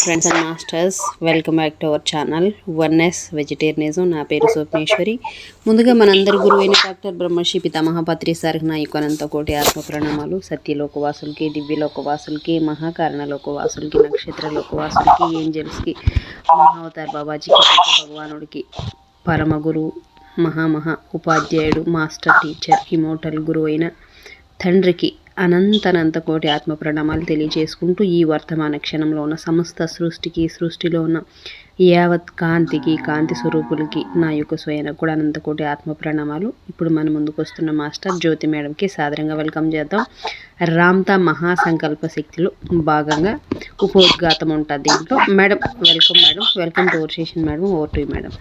Friends and masters welcome back to our channel oneness vegetarianism నా పేరు స్వప్నేశ్వరి. ముందుగా మనందరి గురువు అయిన డాక్టర్ బ్రహ్మశ్రీ పితామహాపత్రి సార్కి నా యొక్క అనంత కోటి ఆత్మ ప్రణామాలు సత్యలోకవాసులకి దివ్యలోకవాసులకి మహాకారణలోకవాసులకి నక్షత్రలోకవాసులకి ఏంజల్స్కి మహావతార్ బాబాజీకి భగవానుడికి పరమ గురువు మహామహా ఉపాధ్యాయుడు మాస్టర్ టీచర్ ఇమోటల్ గురువు అయిన తండ్రికి అనంతనంత కోటి ఆత్మ ప్రణామాలు తెలియజేసుకుంటూ ఈ వర్తమాన క్షణంలో ఉన్న సమస్త సృష్టికి సృష్టిలో ఉన్న యావత్ కాంతికి కాంతి స్వరూపులకి నా యొక్క స్వయన కూడా అనంత కోటి ఆత్మ ప్రణామాలు. ఇప్పుడు మన ముందుకు వస్తున్న మాస్టర్ జ్యోతి మేడంకి సాదరంగా వెల్కమ్ చేద్దాం. రామ్తా మహాసంకల్ప శక్తిలో భాగంగా ఉపోద్ఘాతం ఉంటుంది దీంట్లో. Madam welcome madam. Welcome to over session madam. Over to madam.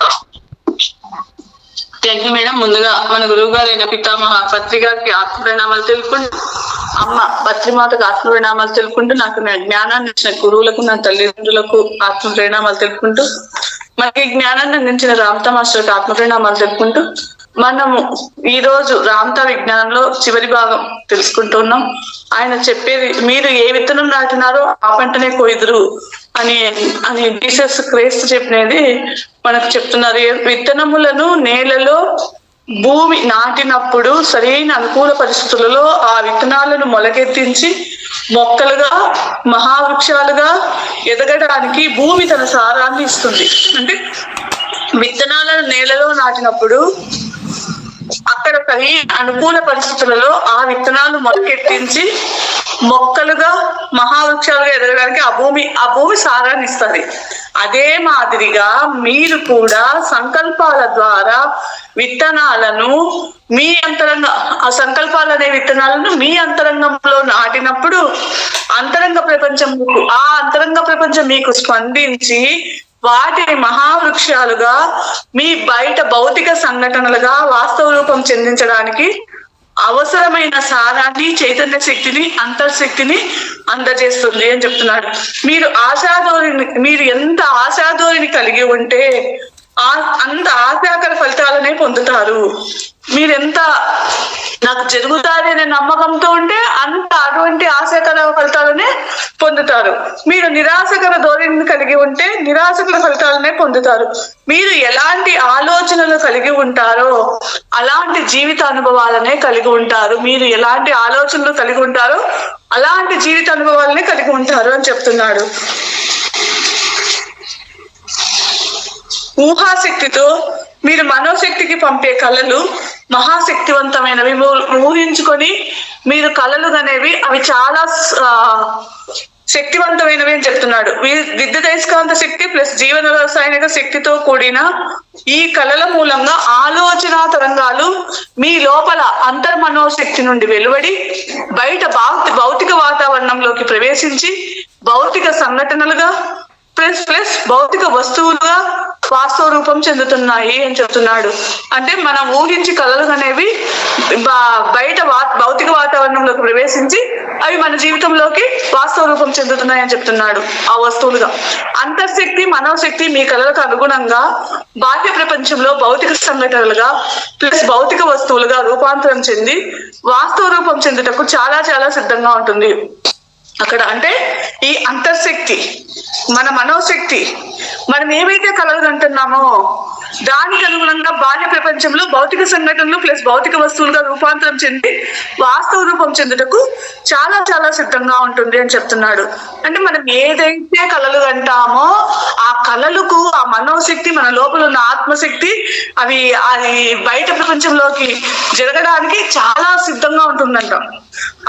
Thank you madam. ముందుగా మన గురువు గారైన పితామహ పత్రి ఆత్మ ప్రణామాలు తెలుపుకుంటూ అమ్మ పత్రిమాతకు ఆత్మ ప్రణామాలు తెలుపుకుంటూ నాకు నా జ్ఞానాన్ని ఇచ్చిన గురువులకు నా తల్లిదండ్రులకు ఆత్మ ప్రణామాలు తెలుపుకుంటూ మనకి జ్ఞానాన్ని అందించిన రామతా మాస్టర్కి ఆత్మ ప్రణామాలు తెలుపుకుంటూ మనము ఈ రోజు రామతా విజ్ఞానంలో చివరి భాగం తెలుసుకుంటున్నాం ఆయన చెప్పేది మీరు ఏ విత్తనం నాటినారో ఆ పంటనే కొయ్దురు అని అని జీసస్ క్రైస్తు చెప్పినది మనకు చెప్తున్నారు. విత్తనములను నేలలో భూమి నాటినప్పుడు సరైన అనుకూల పరిస్థితులలో ఆ విత్తనాలను మొలకెత్తించి మొక్కలుగా మహావృక్షాలుగా ఎదగడానికి భూమి తన సారాన్ని ఇస్తుంది. అంటే విత్తనాలను నేలలో నాటినప్పుడు అక్కడ సరైన అనుకూల పరిస్థితులలో ఆ విత్తనాలు మొలకెత్తించి మొక్కలుగా మహావృక్షాలుగా ఎదగడానికి ఆ భూమి ఆ భూమి సారాన్ని ఇస్తుంది. అదే మాదిరిగా మీరు కూడా సంకల్పాల ద్వారా విత్తనాలను మీ అంతరంగ ఆ సంకల్పాలు అనే విత్తనాలను మీ అంతరంగంలో నాటినప్పుడు అంతరంగ ప్రపంచంకు ఆ అంతరంగ ప్రపంచం మీకు స్పందించి వాటిని మహావృక్షాలుగా మీ బయట భౌతిక సంఘటనలుగా వాస్తవ రూపం చెందించడానికి అవసరమైన సారాన్ని చైతన్య శక్తిని అంతర్శక్తిని అందజేస్తుంది అని చెప్తున్నాడు. మీరు ఆశాధోరిని మీరు ఎంత ఆశాధోరణి కలిగి ఉంటే ఆ అంత ఆశాకర ఫలితాలనే పొందుతారు. మీరెంత నాకు జరుగుతాది అనే నమ్మకంతో ఉంటే అంత అటువంటి ఆశాకర ఫలితాలనే పొందుతారు. మీరు నిరాశకర ధోరణిని కలిగి ఉంటే నిరాశకర ఫలితాలనే పొందుతారు. మీరు ఎలాంటి ఆలోచనలు కలిగి ఉంటారో అలాంటి జీవిత అనుభవాలనే కలిగి ఉంటారు. మీరు ఎలాంటి ఆలోచనలు కలిగి ఉంటారో అలాంటి జీవిత అనుభవాలనే కలిగి ఉంటారు అని చెప్తున్నాడు. ఊహాశక్తితో మీరు మనోశక్తికి పంపే కళలు మహాశక్తివంతమైనవి. ఊహించుకొని మీరు కళలు అనేవి అవి చాలా శక్తివంతమైనవి అని చెప్తున్నాడు. వి- విద్యుత్ అయస్కాంత శక్తి ప్లస్ జీవన రసాయనిక శక్తితో కూడిన ఈ కళల మూలంగా ఆలోచన తరంగాలు మీ లోపల అంతర్మనోశక్తి నుండి వెలువడి బయట భౌతిక వాతావరణంలోకి ప్రవేశించి భౌతిక సంఘటనలుగా ప్లస్ ప్లస్ భౌతిక వస్తువులుగా వాస్తవ రూపం చెందుతున్నాయి అని చెప్తున్నాడు. అంటే మనం ఊహించి కళలు అనేవి బయట వా- భౌతిక వాతావరణంలోకి ప్రవేశించి అవి మన జీవితంలోకి వాస్తవ రూపం చెందుతున్నాయి అని చెప్తున్నాడు ఆ వస్తువులుగా. అంతర్శక్తి మనోశక్తి మీ కళలకు అనుగుణంగా బాహ్య ప్రపంచంలో భౌతిక సంఘటనలుగా ప్లస్ భౌతిక వస్తువులుగా రూపాంతరం చెంది వాస్తవ రూపం చెందుటకు చాలా చాలా సిద్ధంగా ఉంటుంది. అక్కడ అంటే ఈ అంతర్శక్తి మన మనోశక్తి. మనం ఏవైతే కలగదంటున్నామో దానికి అనుగుణంగా బాహ్య ప్రపంచంలో భౌతిక సంఘటనలు ప్లస్ భౌతిక వస్తువులుగా రూపాంతరం చెంది వాస్తవ రూపం చెందుటకు చాలా చాలా సిద్ధంగా ఉంటుంది అని చెప్తున్నాడు. అంటే మనం ఏదైతే కలలు అంటామో ఆ కళలకు ఆ మనోశక్తి మన లోపల ఉన్న ఆత్మశక్తి అవి అది బయట ప్రపంచంలోకి జరగడానికి చాలా సిద్ధంగా ఉంటుందంట.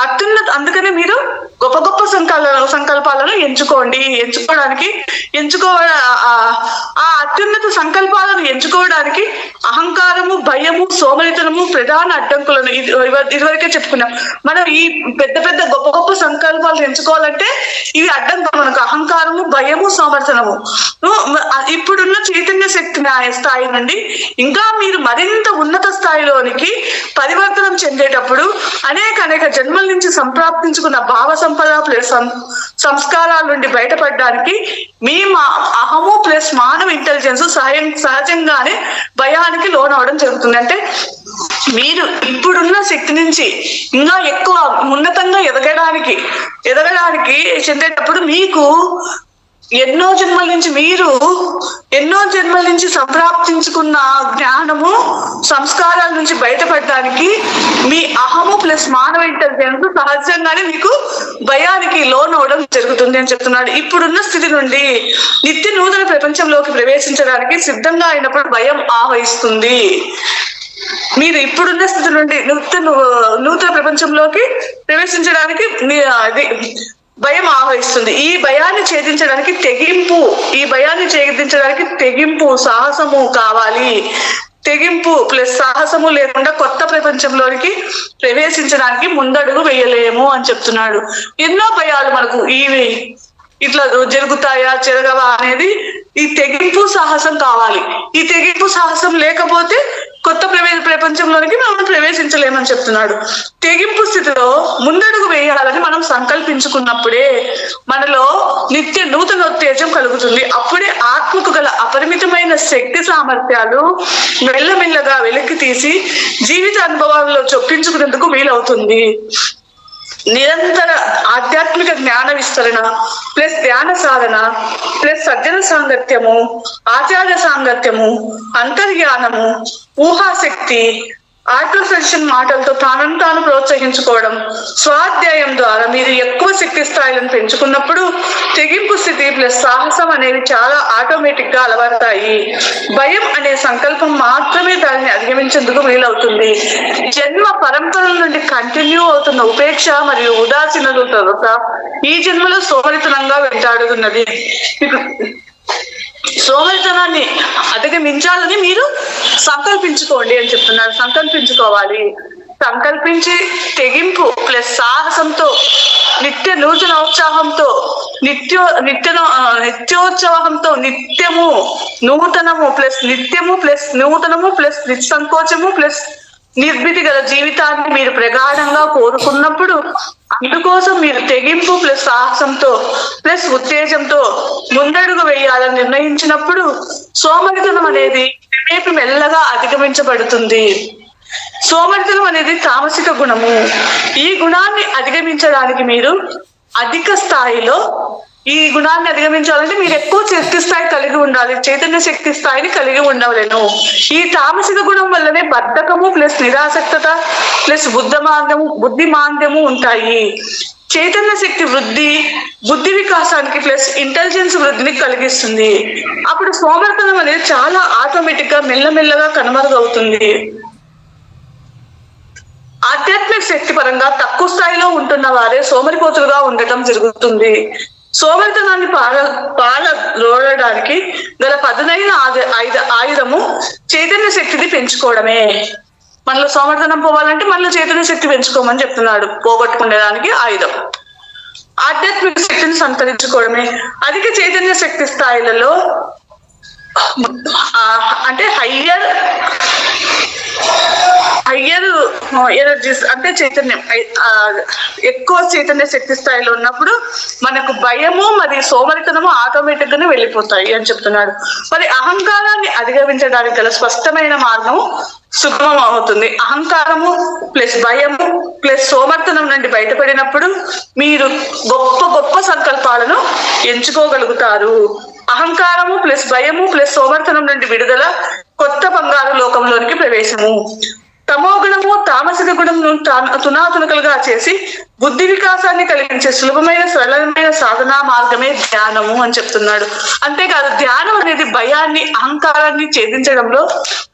అత్యున్నత అందుకనే మీరు గొప్ప గొప్ప సంకల్పాలను ఎంచుకోండి. ఎంచుకోవడానికి ఎంచుకో ఆ అత్యున్నత సంకల్పాలను ఎంచుకోవడానికి అహంకారము భయము సోమరితనము ప్రధాన అడ్డంకులను ఇది ఇదివరకే చెప్పుకున్నాం. మనం ఈ పెద్ద పెద్ద గొప్ప గొప్ప సంకల్పాలు ఎంచుకోవాలంటే ఇవి అడ్డంకులు మనకు. అహంకారము భయము సోమరితనము. ఇప్పుడున్న చైతన్య శక్తి స్థాయి నుండి ఇంకా మీరు మరింత ఉన్నత స్థాయిలోనికి పరివర్తనం చెందేటప్పుడు అనేక అనేక జన్మల నుంచి సంప్రాప్తించుకున్న భావ సంపద ప్లస్ సంస్కారాల నుండి బయటపడడానికి మీ మా అహము ప్లస్ మానవ ఇంటెలిజెన్స్ సహజ సహజంగానే భయానికి లోనవడం జరుగుతుంది. అంటే మీరు ఇప్పుడున్న శక్తి నుంచి ఇంకా ఎక్కువ ఉన్నతంగా ఎదగడానికి ఎదగడానికి చెందేటప్పుడు మీకు ఎన్నో జన్మల నుంచి మీరు ఎన్నో జన్మల నుంచి సంప్రాప్తించుకున్న జ్ఞానము సంస్కారాల నుంచి బయటపడడానికి మీ అహము ప్లస్ మానవ ఇంటెలిజెన్స్ సహజంగానే మీకు భయానికి లోన్ అవడం జరుగుతుంది అని చెప్తున్నాడు. ఇప్పుడున్న స్థితి నుండి నిత్య నూతన ప్రపంచంలోకి ప్రవేశించడానికి సిద్ధంగా అయినప్పుడు భయం ఆవహిస్తుంది. మీరు ఇప్పుడున్న స్థితి నుండి నూతన నూతన ప్రపంచంలోకి ప్రవేశించడానికి మీ- అది భయం ఆవహిస్తుంది. ఈ భయాన్ని ఛేదించడానికి తెగింపు ఈ భయాన్ని ఛేదించడానికి తెగింపు సాహసము కావాలి. తెగింపు ప్లస్ సాహసము లేకుండా కొత్త ప్రపంచంలోనికి ప్రవేశించడానికి ముందడుగు వేయలేము అని చెప్తున్నాడు. ఎన్నో భయాలు మనకు ఇవి ఇట్లా జరుగుతాయా జరగవా అనేది ఈ తెగింపు సాహసం కావాలి. ఈ తెగింపు సాహసం లేకపోతే కొత్త ప్రవే ప్రపంచంలోనికి మనం ప్రవేశించలేమని చెప్తున్నాడు. తెగింపు స్థితిలో ముందడుగు వేయాలని మనం సంకల్పించుకున్నప్పుడే మనలో నిత్య నూతన ఉత్తేజం కలుగుతుంది. అప్పుడే ఆత్మకు గల అపరిమితమైన శక్తి సామర్థ్యాలు మెల్లమెల్లగా వెలికి తీసి జీవిత అనుభవాల్లో చొప్పించుకునేందుకు వీలవుతుంది. నిరంతర ఆధ్యాత్మిక జ్ఞాన విస్తరణ ప్లస్ ధ్యాన సాధన ప్లస్ సజ్జన సాంగత్యము ఆచార్య సాంగత్యము అంతర్జ్ఞానము ఊహాశక్తి ఆటోసెషన్ మాటలతో తాను తాను ప్రోత్సహించుకోవడం స్వాధ్యాయం ద్వారా మీరు ఎక్కువ శక్తి స్థాయిలను పెంచుకున్నప్పుడు తెగింపు స్థితి ప్లస్ సాహసం అనేవి చాలా ఆటోమేటిక్గా అలవడతాయి. భయం అనే సంకల్పం మాత్రమే దానిని అధిగమించేందుకు వీలవుతుంది. జన్మ పరంపరల నుండి కంటిన్యూ అవుతున్న ఉపేక్ష మరియు ఉదాసీనత తర్వాత ఈ జన్మలో సోమరితనంగా వెంటాడుతున్నది. సోమరితనాన్ని అధిగమించాలని మీరు సంకల్పించుకోండి అని చెప్తున్నారు. సంకల్పించుకోవాలి. సంకల్పించి తెగింపు ప్లస్ సాహసంతో నిత్య నూతన ఉత్సాహంతో నిత్యో నిత్య నిత్యోత్సాహంతో నిత్యము నూతనము ప్లస్ నిత్యము ప్లస్ నూతనము ప్లస్ నిస్సంకోచము ప్లస్ నిర్భీతి గల జీవితాన్ని మీరు ప్రగాఢంగా కోరుకున్నప్పుడు అందుకోసం మీరు తెగింపు ప్లస్ సాహసంతో ప్లస్ ఉత్తేజంతో ముందడుగు వేయాలని నిర్ణయించినప్పుడు సోమరితనం అనేది రేపు మెల్లగా అధిగమించబడుతుంది. సోమరితనం అనేది తామసిక గుణము. ఈ గుణాన్ని అధిగమించడానికి మీరు అధిక స్థాయిలో ఈ గుణాన్ని అధిగమించాలంటే మీరు ఎక్కువ శక్తి స్థాయి కలిగి ఉండాలి చైతన్య శక్తి స్థాయిని కలిగి ఉండవలేను. ఈ తామసిక గుణం వల్లనే బద్ధకము ప్లస్ నిరాసక్తత ప్లస్ బుద్ధమాంద్యము బుద్ధి మాంద్యము ఉంటాయి. చైతన్య శక్తి వృద్ధి బుద్ధి వికాసానికి ప్లస్ ఇంటెలిజెన్స్ వృద్ధిని కలిగిస్తుంది. అప్పుడు సోమర్పణం అనేది చాలా ఆటోమేటిక్గా మెల్లమెల్లగా కనుమరుగవుతుంది. ఆధ్యాత్మిక శక్తి పరంగా తక్కువ స్థాయిలో ఉంటున్న వారే సోమరిపోతులుగా ఉండటం జరుగుతుంది. సోమరితనాన్ని పాల పాల రోడడానికి గల పదునైన ఆయుధ ఆయుధము చైతన్య శక్తిని పెంచుకోవడమే. మనలో సోమరితనం పోవాలంటే మనలో చైతన్య శక్తి పెంచుకోమని చెప్తున్నాడు. పోగొట్టుకునేదానికి ఆయుధం. ఆధ్యాత్మిక శక్తిని సంతరించుకోవడమే. అధిక చైతన్య శక్తి స్థాయిలలో అంటే హయ్యర్ హయ్యర్ ఎనర్జీస్ అంటే చైతన్యం. ఎక్కువ చైతన్య శక్తి స్థాయిలో ఉన్నప్పుడు మనకు భయము మరి సోమరితనము ఆటోమేటిక్ గానే వెళ్ళిపోతాయి అని చెప్తున్నాడు. మరి అహంకారాన్ని అధిగమించడానికి గల స్పష్టమైన మార్గము సుగమం అవుతుంది. అహంకారము ప్లస్ భయము ప్లస్ సోమర్థనం నుండి బయటపడినప్పుడు మీరు గొప్ప గొప్ప సంకల్పాలను ఎంచుకోగలుగుతారు. అహంకారము ప్లస్ భయము ప్లస్ సోమర్థనం నుండి విడుదల కొత్త బంగారు లోకంలోనికి ప్రవేశము. తమో గుణము తామసిక గుణమును తునాతునకలుగా చేసి బుద్ధి వికాసాన్ని కలిగించే సులభమైన సరళమైన సాధనా మార్గమే ధ్యానము అని చెప్తున్నాడు. అంతేకాదు ధ్యానం అనేది భయాన్ని అహంకారాన్ని ఛేదించడంలో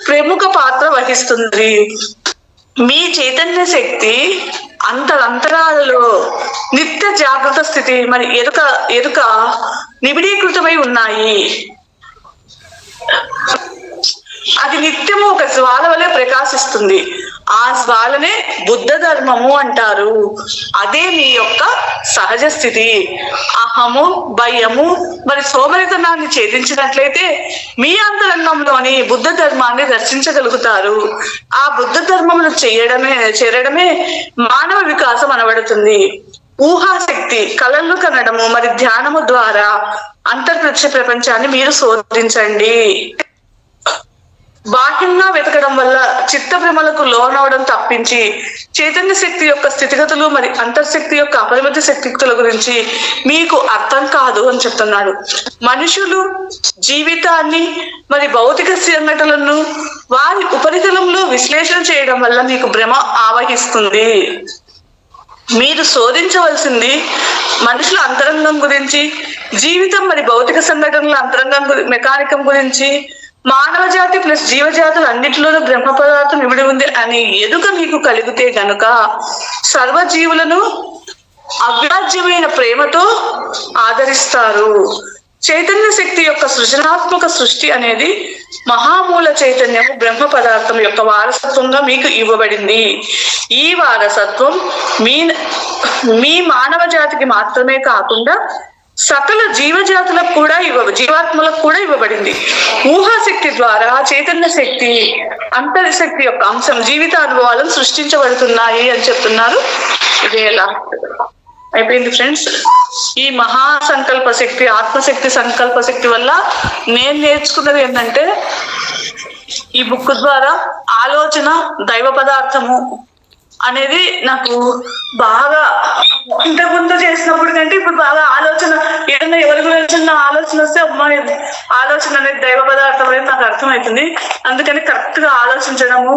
ప్రముఖ పాత్ర వహిస్తుంది. మీ చైతన్య శక్తి అంతరంతరాలలో నిత్య జాగ్రత్త స్థితి మరి ఎరుక ఎరుక నిబిడీకృతమై ఉన్నాయి. అది నిత్యము ఒక జ్వాల వలె ప్రకాశిస్తుంది. ఆ జ్వాలనే బుద్ధ ధర్మము అంటారు. అదే మీ యొక్క సహజ స్థితి. అహము భయము మరి సోమరితనాన్ని ఛేదించినట్లయితే మీ అంతరంగంలోని బుద్ధ ధర్మాన్ని దర్శించగలుగుతారు. ఆ బుద్ధ ధర్మమును చేయడమే చేరడమే మానవ వికాసం అనబడుతుంది. ఊహాశక్తి కళలు కనడము మరి ధ్యానము ద్వారా అంతర్ప్రత్య ప్రపంచాన్ని మీరు శోధించండి. బాహ్యంగా వెతకడం వల్ల చిత్త భ్రమలకు లోనవడం తప్పించి చైతన్య శక్తి యొక్క స్థితిగతులు మరి అంతర్శక్తి యొక్క అపరిమిత శక్తిగతుల గురించి మీకు అర్థం కాదు అని చెప్తున్నాడు. మనుషులు జీవితాన్ని మరి భౌతిక సంఘటనలను వారి ఉపరితలంలో విశ్లేషణ చేయడం వల్ల మీకు భ్రమ ఆవహిస్తుంది. మీరు శోధించవలసింది మనుషుల అంతరంగం గురించి జీవితం మరి భౌతిక సంఘటనల అంతరంగం మెకానికం గురించి మానవ జాతి ప్లస్ జీవజాతులు అన్నిటిలోనూ బ్రహ్మ పదార్థం ఇవిడి ఉంది అని ఎదుక మీకు కలిగితే గనుక సర్వజీవులను అవ్యాజ్యమైన ప్రేమతో ఆదరిస్తారు. చైతన్య శక్తి యొక్క సృజనాత్మక సృష్టి అనేది మహామూల చైతన్యము బ్రహ్మ పదార్థం యొక్క వారసత్వంగా మీకు ఇవ్వబడింది. ఈ వారసత్వం మీ మీ మానవ జాతికి మాత్రమే కాకుండా సకల జీవజాతులకు కూడా ఇవ్వ జీవాత్మలకు కూడా ఇవ్వబడింది. ఊహాశక్తి ద్వారా చైతన్య శక్తి అంతర్శక్తి యొక్క అంశం జీవిత అనుభవాలను సృష్టించబడుతున్నాయి అని చెప్తున్నారు ఇదే లాస్ట్ అయిపోయింది ఫ్రెండ్స్. ఈ మహా సంకల్ప శక్తి ఆత్మశక్తి సంకల్ప శక్తి వల్ల నేను నేర్చుకున్నది ఏంటంటే ఈ బుక్ ద్వారా ఆలోచన దైవ పదార్థము అనేది నాకు బాగా ఇంతకు ముందు చేసినప్పుడు కంటే ఇప్పుడు బాగా ఆలోచన ఏదైనా ఎవరి గురించి నా ఆలోచన వస్తే అమ్మాయి ఆలోచన అనేది దైవ పదార్థం అనేది నాకు అర్థమవుతుంది అందుకని కరెక్ట్గా ఆలోచించడము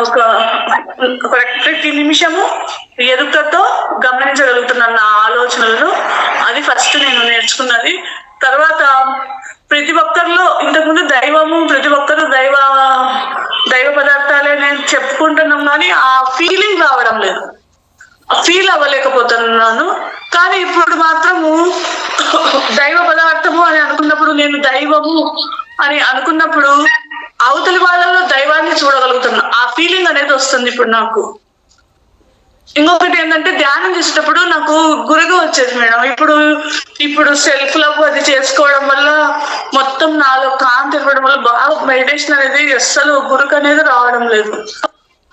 ఒక ప్రతి నిమిషము ఎదుగుతో గమనించగలుగుతున్నాను నా ఆలోచనలను. అది ఫస్ట్ నేను నేర్చుకున్నది. తర్వాత ప్రతి ఒక్కరిలో ఇంతకుముందు దైవము ప్రతి ఒక్కరు దైవ దైవ పదార్థాలే నేను చెప్పుకుంటున్నాం కానీ ఆ ఫీలింగ్ రావడం లేదు. ఫీల్ అవ్వలేకపోతున్నాను. కానీ ఇప్పుడు మాత్రము దైవ పదార్థము అని అనుకున్నప్పుడు నేను దైవము అని అనుకున్నప్పుడు అవతలి వాళ్ళలో దైవాన్ని చూడగలుగుతున్నా. ఆ ఫీలింగ్ అనేది వస్తుంది ఇప్పుడు నాకు. ఇంకొకటి ఏంటంటే ధ్యానం చేసేటప్పుడు నాకు గురుగు వచ్చేది మేడం. ఇప్పుడు ఇప్పుడు సెల్ఫ్ లవ్ అది చేసుకోవడం వల్ల మొత్తం నాలో కాంతి ఇవ్వడం వల్ల బాగా మెడిటేషన్ అనేది అస్సలు గురుకు అనేది రావడం లేదు.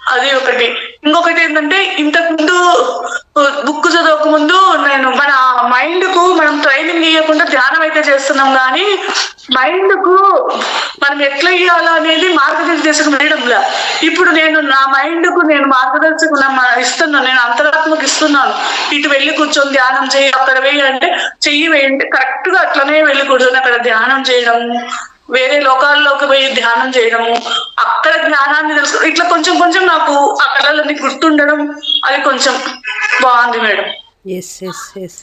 అది ఒకటి. ఇంకొకటి ఏంటంటే ఇంతకు ముందు బుక్ చదవక ముందు నేను మన మైండ్కు మనం ట్రైనింగ్ ఇవ్వకుండా ధ్యానం అయితే చేస్తున్నాం కానీ మైండ్కు మనం ఎట్లా ఇవ్వాలో అనేది మార్గదర్శకం వేయడంలా. ఇప్పుడు నేను నా మైండ్కు నేను మార్గదర్శకం ఇస్తున్నాను నేను అంతరాత్మకు ఇస్తున్నాను. ఇటు వెళ్ళి కూర్చొని ధ్యానం చేయి అక్కడ వేయి అంటే చెయ్యి వేయండి. కరెక్ట్గా అట్లనే వెళ్ళి కూర్చొని అక్కడ ధ్యానం చేయడం వేరే లోకాల్లోకి పోయి ధ్యానం చేయడము అక్కడ జ్ఞానాన్ని తెలుసు ఇట్లా కొంచెం కొంచెం నాకు ఆ కళలన్నీ గుర్తుండడం అది కొంచెం బాగుంది మేడం.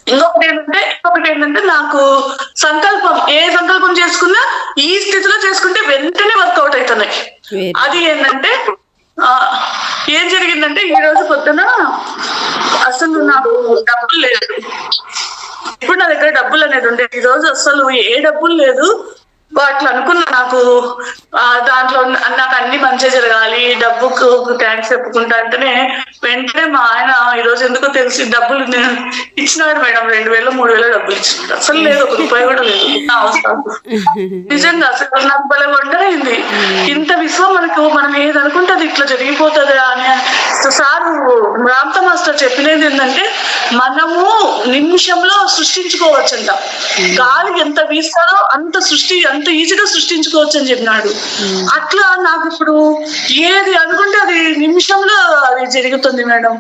ఇంకొకటి ఏంటంటే ఇంకొకటి ఏంటంటే నాకు సంకల్పం ఏ సంకల్పం చేసుకున్నా ఈ స్థితిలో చేసుకుంటే వెంటనే వర్కౌట్ అవుతున్నాయి అది ఏంటంటే ఆ, ఏం జరిగిందంటే ఈ రోజు పొద్దున అసలు నాకు డబ్బులు లేదు. ఇప్పుడు నా దగ్గర డబ్బులు అనేది ఉండే. ఈ రోజు అసలు ఏ డబ్బులు లేదు. అట్లా అనుకున్నా నాకు. దాంట్లో నాకు అన్ని మంచిగా జరగాలి డబ్బుకు థ్యాంక్స్ చెప్పుకుంటా అంటేనే వెంటనే మా ఆయన ఈ రోజు ఎందుకో తెలిసి డబ్బులు నేను ఇచ్చినాడు మేడం రెండు వేలు మూడు వేలు డబ్బులు ఇచ్చినాడు అసలు లేదు ఒక రూపాయి కూడా లేదు. నా అవసరం. నిజంగా అసలు నాకు భలే వండరైంది ఇంత విశ్వం మనకు మనం ఏది అనుకుంటే అది ఇట్లా జరిగిపోతుంది అని సార్ రామ్త మాస్టర్ చెప్పినది ఏంటంటే మనము నిమిషంలో సృష్టించుకోవచ్చంట. గాలి ఎంత వీస్తారో అంత సృష్టి అంత ఈజీగా సృష్టించుకోవచ్చు అని చెప్పినాడు. అట్లా నాకు ఇప్పుడు ఏది అనుకుంటే అది నిమిషంలో అది జరుగుతుంది మేడం.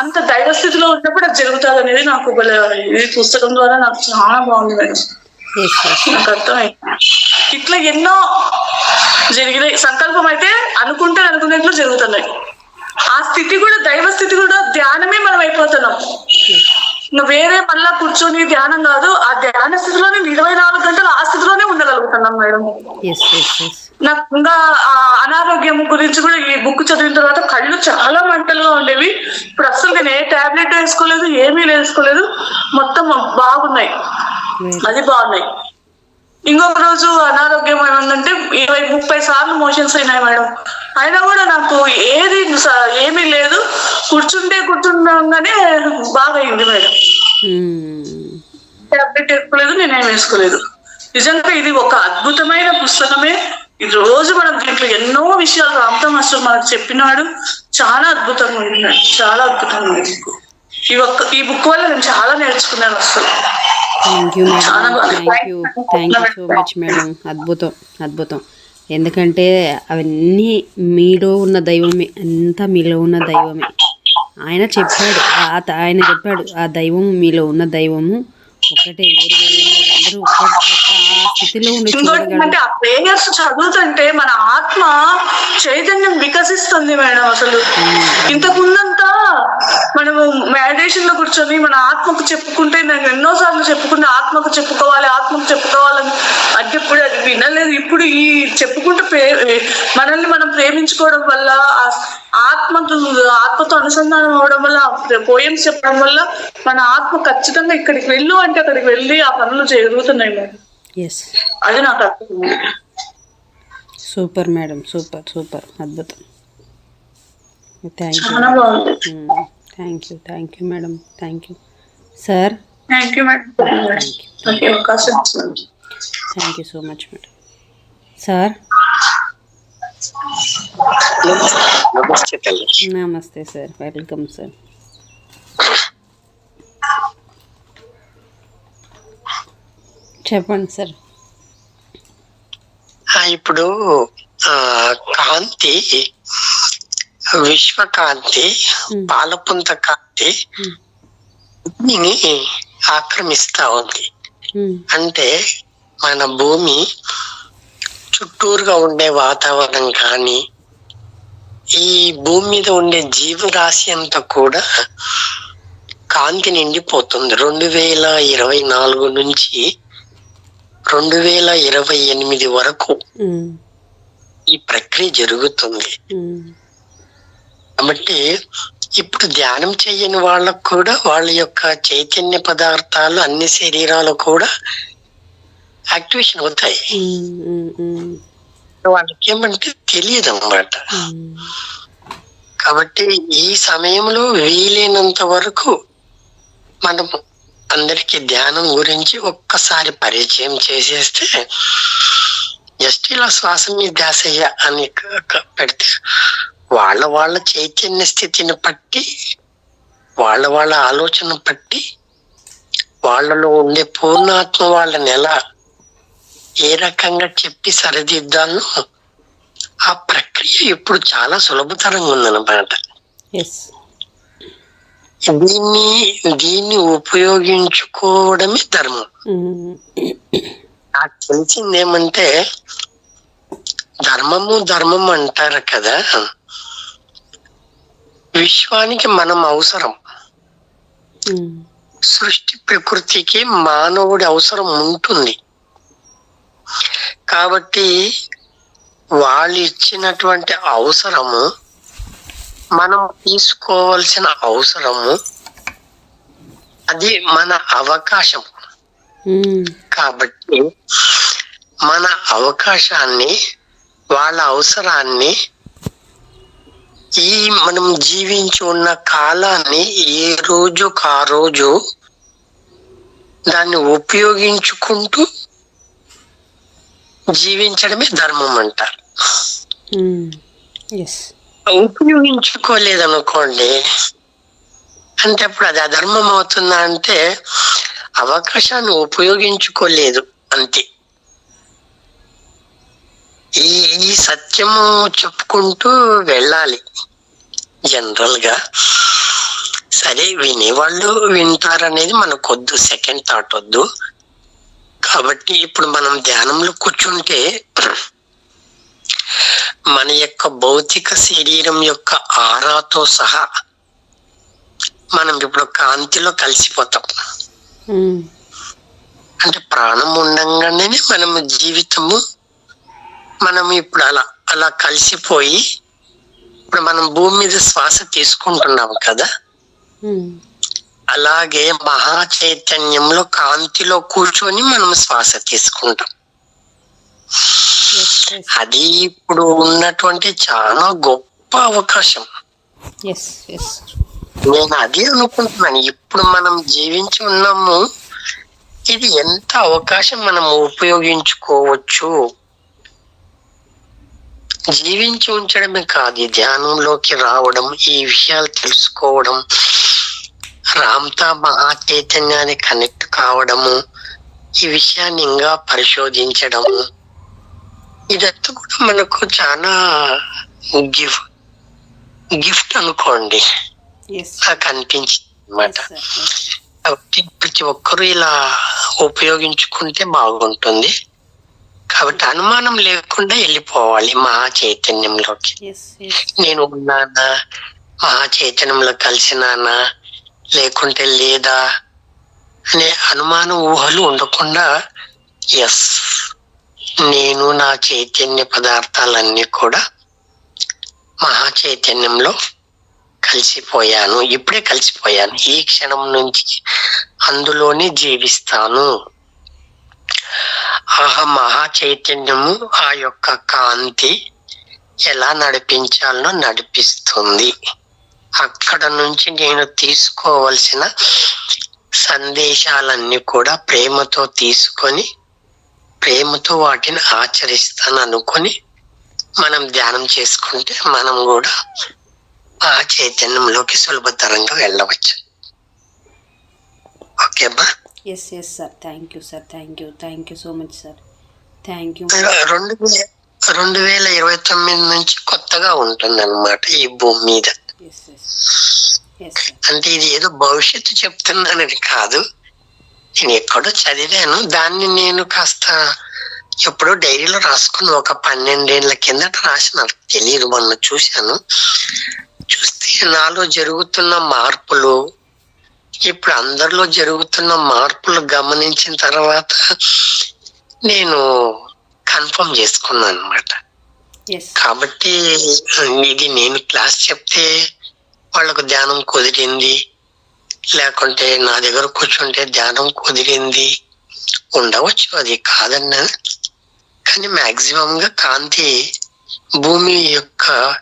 అంత దైవ స్థితిలో ఉన్నప్పుడు అది జరుగుతుంది అనేది నాకు ఈ పుస్తకం ద్వారా నాకు చాలా బాగుంది మేడం. నాకు అర్థమైంది. ఇట్లా ఎన్నో జరిగినాయి. సంకల్పం అయితే అనుకుంటే అనుకునేట్లు జరుగుతున్నాయి. ఆ స్థితి కూడా దైవ స్థితి కూడా ధ్యానమే మనం అయిపోతున్నాం. ఇంకా వేరే మళ్ళా కూర్చొని ధ్యానం కాదు ఆ ధ్యాన స్థితిలోనే ఇరవై నాలుగు గంటలు ఆ స్థితిలోనే ఉండగలుగుతున్నాం మేడం. నాకు ఇంకా ఆ అనారోగ్యం గురించి కూడా ఈ బుక్ చదివిన తర్వాత కళ్ళు చాలా మంటలుగా ఉండేవి. ఇప్పుడు అసలు నేను ఏ టాబ్లెట్ వేసుకోలేదు ఏమీ వేసుకోలేదు. మొత్తం బాగున్నాయి. వెరీ అది బాగున్నాయి. ఇంకొక రోజు అనారోగ్యం ఏమైందంటే ఇరవై ముప్పై సార్లు మోషన్స్ అయినాయి మేడం. అయినా కూడా నాకు ఏది ఏమీ లేదు. కూర్చుంటే కూర్చుండగానే బాగా అయింది మేడం టాబ్లెట్ వేసుకోలేదు నేనేం వేసుకోలేదు. నిజంగా ఇది ఒక అద్భుతమైన పుస్తకమే. ఈ రోజు మనం దీంట్లో ఎన్నో విషయాలు రామత మాస్టర్ మనకు చెప్పినాడు. చాలా అద్భుతంగా ఉంది మేడం. చాలా అద్భుతంగా ఉంది ఈ ఒక్క ఈ బుక్ వల్ల నేను చాలా నేర్చుకున్నాను అసలు. Thank you madam. Thank you thank you so much madam అద్భుతం అద్భుతం ఎందుకంటే అవన్నీ మీలో ఉన్న దైవమే అంతా మీలో ఉన్న దైవమే ఆయన చెప్పాడు ఆయన చెప్పాడు ఆ దైవం మీలో ఉన్న దైవము ఒకటే. అందరూ స్థితిలో ఉండి ఇంకోటి ఏంటంటే ఆ ప్రేయర్స్ చదువుతుంటే మన ఆత్మ చైతన్యం వికసిస్తుంది మేడం అసలు. ఇంతకు ముందంతా మనము మెడిటేషన్లో కూర్చొని మన ఆత్మకు చెప్పుకుంటే నేను ఎన్నో సార్లు చెప్పుకున్న ఆత్మకు చెప్పుకోవాలి ఆత్మకు చెప్పుకోవాలని అంటే ఇప్పుడు అది వినలేదు. ఇప్పుడు ఈ చెప్పుకుంటూ ప్రే మనల్ని మనం ప్రేమించుకోవడం వల్ల ఆ ఆత్మకు ఆత్మతో అనుసంధానం అవడం వల్ల పోయమ్స్ చెప్పడం వల్ల మన ఆత్మ ఖచ్చితంగా ఇక్కడికి వెళ్ళు అంటే అక్కడికి వెళ్ళి ఆ పనులు జరుగుతున్నాయి మేడం. ఎస్ అది నాకు అర్థం సూపర్ మేడం సూపర్ సూపర్ అద్భుతం. Thank you thank you thank you madam thank you sir thank you madam. Thank you so much madam sir నమస్తే సార్ వెల్కమ్ సార్ చెప్పండి సార్ ఇప్పుడు ఆ కాంతి విశ్వకాంతి. పాలపుంత కాంతి. భూమిని ఆక్రమిస్తా ఉంది అంటే మన భూమి చుట్టూరుగా ఉండే వాతావరణం కానీ ఈ భూమి మీద ఉండే జీవరాశి అంతా కూడా కాంతి నిండిపోతుంది రెండు వేల ఇరవై నాలుగు నుంచి రెండు వేల ఇరవై ఎనిమిది వరకు ఈ ప్రక్రియ జరుగుతుంది. కాబట్టి ఇప్పుడు ధ్యానం చేయని వాళ్ళకు కూడా వాళ్ళ యొక్క చైతన్య పదార్థాలు అన్ని శరీరాలు కూడా యాక్టివేషన్ అవుతాయి. వాళ్ళకి ఏమంటే తెలియదు అనమాట కాబట్టి ఈ సమయంలో వీలైనంత వరకు మనం అందరికి ధ్యానం గురించి ఒక్కసారి పరిచయం చేసేస్తే జస్ట్ ఇలా శ్వాస మీద ధ్యాసయ్య అని పెడితే వాళ్ళ వాళ్ళ చైతన్య స్థితిని బట్టి వాళ్ళ వాళ్ళ ఆలోచన బట్టి వాళ్ళలో ఉండే పూర్ణాత్మ వాళ్ళని ఎలా ఏ రకంగా చెప్పి సరిదిద్దాలో ఆ ప్రక్రియ ఇప్పుడు చాలా సులభతరంగా ఉందన్నమాట. దీన్ని దీన్ని ఉపయోగించుకోవడమే ధర్మం. నాకు తెలిసింది ఏమంటే ధర్మము ధర్మం అంటారు కదా. విశ్వానికి మనం అవసరం. సృష్టి ప్రకృతికి మానవుడి అవసరం ఉంటుంది. కాబట్టి వాళ్ళు ఇచ్చినటువంటి అవసరము మనం తీసుకోవాల్సిన అవసరము అది మన అవకాశం. కాబట్టి మన అవకాశాన్ని వాళ్ళ అవసరాన్ని ఈ మనం జీవించి ఉన్న కాలాన్ని ఏ రోజుకు ఆ రోజు దాన్ని ఉపయోగించుకుంటూ జీవించడమే ధర్మం అంటారు. ఉపయోగించుకోలేదు అనుకోండి ఉపయోగించుకోలేదనుకోండి. అంటే అప్పుడు అది అధర్మం అవుతుందా అంటే అవకాశాన్ని ఉపయోగించుకోలేదు అంతే. ఈ ఈ సత్యము చెప్పుకుంటూ వెళ్ళాలి. జనరల్గా సరే వినేవాళ్ళు వింటారనేది మనకు వద్దు సెకండ్ థాట్ వద్దు. కాబట్టి ఇప్పుడు మనం ధ్యానంలో కూర్చుంటే మన యొక్క భౌతిక శరీరం యొక్క ఆరాతో సహా మనం ఇప్పుడు కాంతిలో కలిసిపోతాం. అంటే ప్రాణం ఉండంగానే మనము జీవితము మనం ఇప్పుడు అలా అలా కలిసిపోయి ఇప్పుడు మనం భూమి మీద శ్వాస తీసుకుంటున్నాం కదా? అలాగే మహా చైతన్యంలో కాంతిలో కూర్చొని మనం శ్వాస తీసుకుంటాం. అది ఇప్పుడు ఉన్నటువంటి చాలా గొప్ప అవకాశం. నేను అదే అనుకుంటున్నాను. ఇప్పుడు మనం జీవించి ఉన్నాము. ఇది ఎంత అవకాశం మనం ఉపయోగించుకోవచ్చు? జీవించి ఉంచడమే కాదు ధ్యానంలోకి రావడం ఈ విషయాలు తెలుసుకోవడం రామ్తా మహా చైతన్యానికి కనెక్ట్ కావడము ఈ విషయాన్ని ఇంకా పరిశోధించడము ఇదంతా కూడా మనకు చాలా గిఫ్ట్ గిఫ్ట్ అనుకోండి నాకు అనిపించింది అనమాట కాబట్టి ప్రతి ఒక్కరూ ఇలా ఉపయోగించుకుంటే బాగుంటుంది. కాబట్టి అనుమానం లేకుండా వెళ్ళిపోవాలి మహా చైతన్యంలోకి. నేను ఉన్నానా? మహా చైతన్యంలో కలిసినానా? లేకుంటే లేదా? అనే అనుమానం ఊహలు ఉండకుండా ఎస్ నేను నా చైతన్య పదార్థాలన్నీ కూడా మహా చైతన్యంలో కలిసిపోయాను. ఇప్పుడే కలిసిపోయాను. ఈ క్షణం నుంచి అందులోనే జీవిస్తాను. ఆహా మహా చైతన్యము ఆ యొక్క కాంతి ఎలా నడిపించాలో నడిపిస్తుంది. అక్కడ నుంచి నేను తీసుకోవలసిన సందేశాలన్నీ కూడా ప్రేమతో తీసుకొని ప్రేమతో వాటిని ఆచరిస్తాను అనుకొని మనం ధ్యానం చేసుకుంటే మనం కూడా ఆ చైతన్యంలోకి సులభతరంగా వెళ్ళవచ్చు. ఓకేమ్మా yes yes sir thank you sir thank you thank you so much sir thank you రెండు రెండు వేల ఇరవై తొమ్మిది నుంచి కొత్తగా ఉంటుంది అనమాట ఈ భూమి మీద. అంటే ఇది ఏదో భవిష్యత్తు చెప్తున్నానని కాదు. నేను ఎక్కడో చదివాను. దాన్ని నేను కాస్త ఎప్పుడో డైరీలో రాసుకుని ఒక పన్నెండేళ్ళ కిందట రాసిన తెలియదు మొన్న చూశాను. చూస్తే నాలో జరుగుతున్న మార్పులు ఇప్పుడు అందరిలో జరుగుతున్న మార్పులు గమనించిన తర్వాత నేను కన్ఫర్మ్ చేసుకున్నాను అనమాట కాబట్టి ఇది నేను క్లాస్ చెప్తే వాళ్ళకు ధ్యానం కుదిరింది. లేకుంటే నా దగ్గర కూర్చుంటే ధ్యానం కుదిరింది. ఉండవచ్చు అది కాదన్నా. కానీ గా కాంతి భూమి యొక్క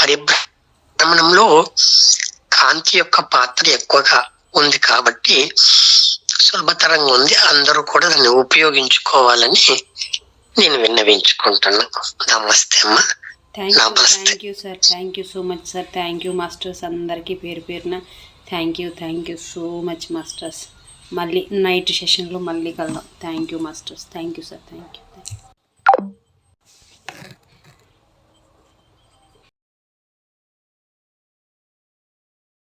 పరిభ్రమణంలో కాంతి యొక్క పాత్ర ఎక్కువగా ఉంది కాబట్టి సులభతరంగా ఉంది. అందరూ కూడా దాన్ని ఉపయోగించుకోవాలని నేను విన్నవించుకుంటున్నాను నమస్తే అమ్మా. Thank you. Thank you sir thank you so much sir thank you masters అందరికీ పేరు పేరున thank you thank you so much masters మళ్ళీ నైట్ సెషన్లో మళ్ళీ కలదాం thank you masters thank you sir thank you